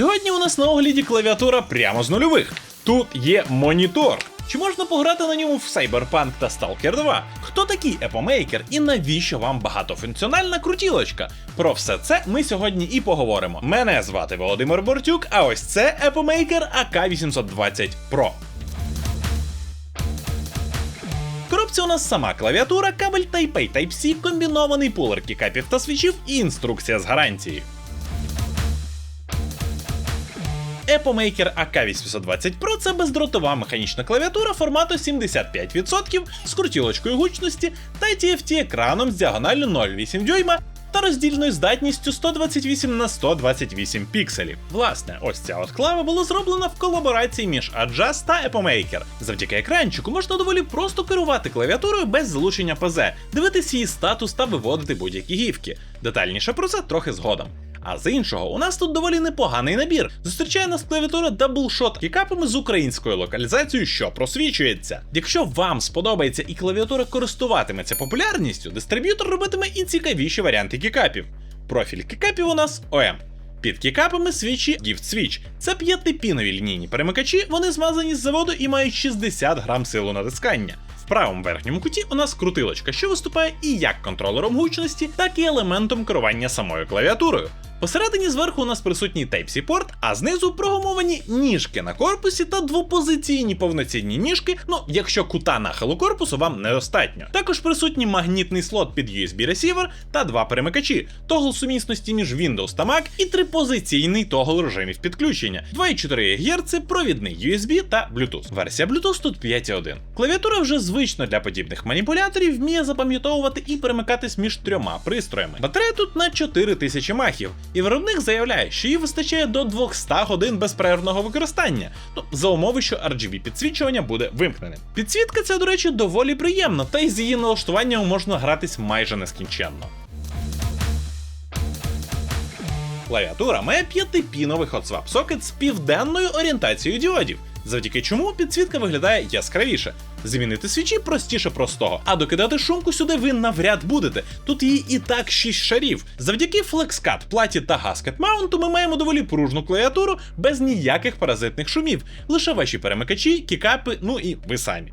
Сьогодні у нас на огляді клавіатура прямо з нульових. Тут є монітор. Чи можна пограти на ньому в Cyberpunk та Stalker 2? Хто такий Epomейкер і навіщо вам багатофункціональна крутілочка? Про все це ми сьогодні і поговоримо. Мене звати Володимир Бортюк, а ось це Epomейкер AK820 Pro. Коробці у нас сама клавіатура, кабель Type-A Type-C, комбінований пулер кікапів та свічів і інструкція з гарантії. Epomейкер AK820 Pro це бездротова механічна клавіатура формату 75% з крутілочкою гучності та TFT екраном з діагоналлю 0,8 дюйма та роздільною здатністю 128 на 128 пікселів. Власне, ось ця от клава була зроблена в колаборації між Adjust та Epomейкер. Завдяки екранчику можна доволі просто керувати клавіатурою без залучення ПЗ, дивитись її статус та виводити будь-які гівки. Детальніше про це трохи згодом. А з іншого, у нас тут доволі непоганий набір. Зустрічає нас клавіатура даблшот кікапами з українською локалізацією, що просвічується. Якщо вам сподобається і клавіатура користуватиметься популярністю, дистриб'ютор робитиме і цікавіші варіанти кікапів. Профіль кікапів у нас ОМ. Під кікапами свічі Gift Switch. Це п'ятипінові лінійні перемикачі, вони змазані з заводу і мають 60 грам силу натискання. В правому верхньому куті у нас крутилочка, що виступає і як контролером гучності, так і елементом керування самою клавіатурою. Посередині зверху у нас присутній Type-C порт, а знизу прогумовані ніжки на корпусі та двопозиційні повноцінні ніжки, ну якщо кута нахилу корпусу вам недостатньо. Також присутній магнітний слот під USB ресівер та два перемикачі, тогл сумісності між Windows та Mac і трипозиційний тогл режимів підключення, 2,4 ГГц, провідний USB та Bluetooth. Версія Bluetooth тут 5.1. Клавіатура вже звично для подібних маніпуляторів вміє запам'ятовувати і перемикатись між трьома пристроями. Батарея тут на 4000 махів. І виробник заявляє, що їй вистачає до 200 годин безперервного використання, ну за умови, що RGB підсвічування буде вимкненим. Підсвітка ця, до речі, доволі приємна, та й з її налаштуванням можна гратись майже нескінченно. Клавіатура має п'ятипіновий hot-swap сокет з південною орієнтацією діодів, завдяки чому підсвітка виглядає яскравіше. Змінити свічі простіше простого, а докидати шумку сюди ви навряд будете. Тут її і так 6 шарів. Завдяки FlexCut, платі та Gasket маунту ми маємо доволі пружну клавіатуру без ніяких паразитних шумів, лише ваші перемикачі, кікапи, ну і ви самі.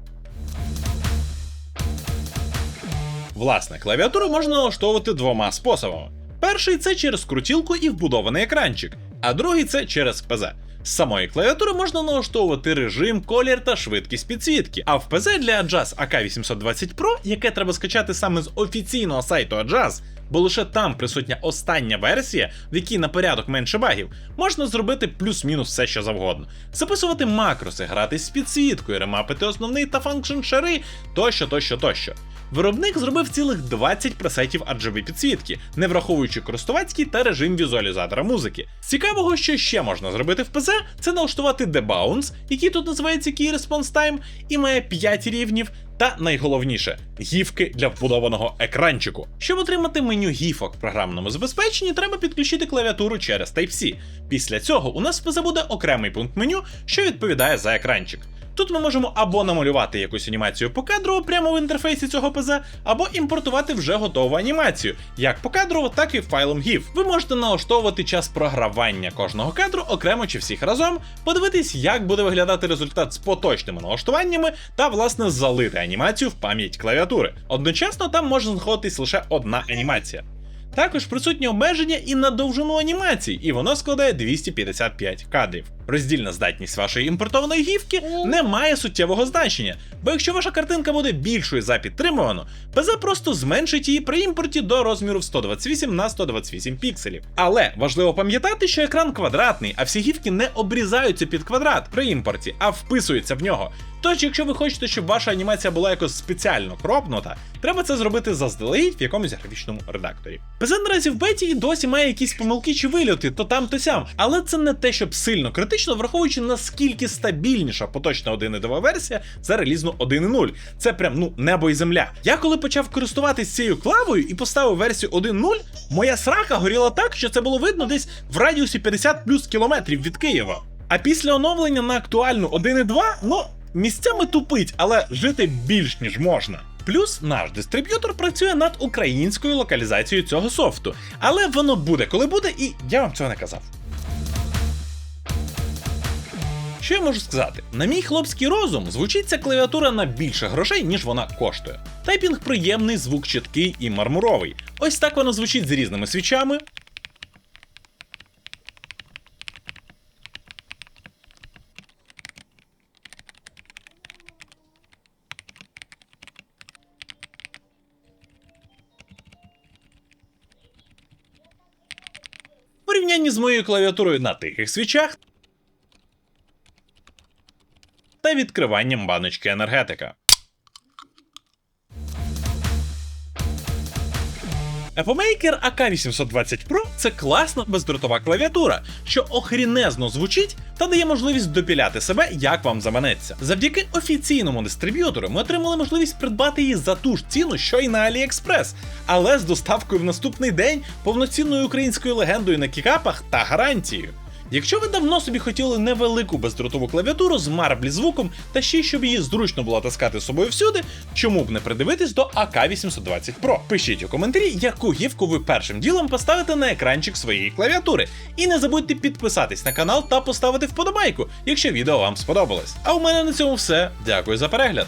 Власне, клавіатуру можна налаштовувати двома способами. Перший це через крутілку і вбудований екранчик, а другий це через ПЗ. З самої клавіатури можна налаштовувати режим, колір та швидкість підсвітки. А в ПЗ для Adjust AK820 Pro, яке треба скачати саме з офіційного сайту Adjust, бо лише там присутня остання версія, в якій на порядок менше багів, можна зробити плюс-мінус все, що завгодно. Записувати макроси, гратись з підсвіткою, ремапити основний та функшн шари, тощо, тощо, тощо. Виробник зробив цілих 20 пресетів RGB підсвітки, не враховуючи користувацький та режим візуалізатора музики. Цікавого, що ще можна зробити в ПЗ, це налаштувати debounce, який тут називається Key Response Time, і має 5 рівнів. Та найголовніше гіфки для вбудованого екранчику. Щоб отримати меню гіфок в програмному забезпеченні, треба підключити клавіатуру через Type-C. Після цього у нас позабуде окремий пункт меню, що відповідає за екранчик. Тут ми можемо або намалювати якусь анімацію покадрово прямо в інтерфейсі цього ПЗ, або імпортувати вже готову анімацію, як покадрово, так і файлом GIF. Ви можете налаштовувати час програвання кожного кадру окремо чи всіх разом, подивитись, як буде виглядати результат з поточними налаштуваннями, та власне залити анімацію в пам'ять клавіатури. Одночасно там може знаходитись лише одна анімація. Також присутні обмеження і на довжину анімації, і воно складає 255 кадрів. Роздільна здатність вашої імпортованої гівки не має суттєвого значення, бо якщо ваша картинка буде більшою за підтримувану, ПЗ просто зменшить її при імпорті до розміру в 128 на 128 пікселів. Але важливо пам'ятати, що екран квадратний, а всі гівки не обрізаються під квадрат при імпорті, а вписуються в нього. Тож, якщо ви хочете, щоб ваша анімація була якось спеціально кропнута, треба це зробити заздалегідь в якомусь графічному редакторі. ПЗ наразі в беті і досі має якісь помилки чи вильоти, то там, то сям, але це не те, щоб сильно критично, враховуючи наскільки стабільніша поточна 1.2 версія за релізну 1.0. Це прям ну небо і земля. Я коли почав користуватись цією клавою і поставив версію 1.0, моя срака горіла так, що це було видно десь в радіусі 50 плюс кілометрів від Києва. А після оновлення на актуальну 1.2, ну місцями тупить, але жити більш ніж можна. Плюс наш дистриб'ютор працює над українською локалізацією цього софту, але воно буде, коли буде, і я вам цього не казав. Що я можу сказати? На мій хлопський розум звучить ця клавіатура на більше грошей, ніж вона коштує. Тайпінг приємний, звук чіткий і мармуровий. Ось так воно звучить з різними свічами. Порівнянні з моєю клавіатурою на тихих свічах та відкриванням баночки енергетика. Epomake AK820 Pro це класна бездротова клавіатура, що охрінезно звучить та дає можливість допіляти себе, як вам заманеться. Завдяки офіційному дистриб'ютору ми отримали можливість придбати її за ту ж ціну, що й на AliExpress, але з доставкою в наступний день, повноцінною українською легендою на кікапах та гарантією. Якщо ви давно собі хотіли невелику бездротову клавіатуру з марблі звуком, та ще й щоб її зручно було таскати з собою всюди, чому б не придивитись до AK820 Pro? Пишіть у коментарі, яку гівку ви першим ділом поставите на екранчик своєї клавіатури. І не забудьте підписатись на канал та поставити вподобайку, якщо відео вам сподобалось. А у мене на цьому все. Дякую за перегляд.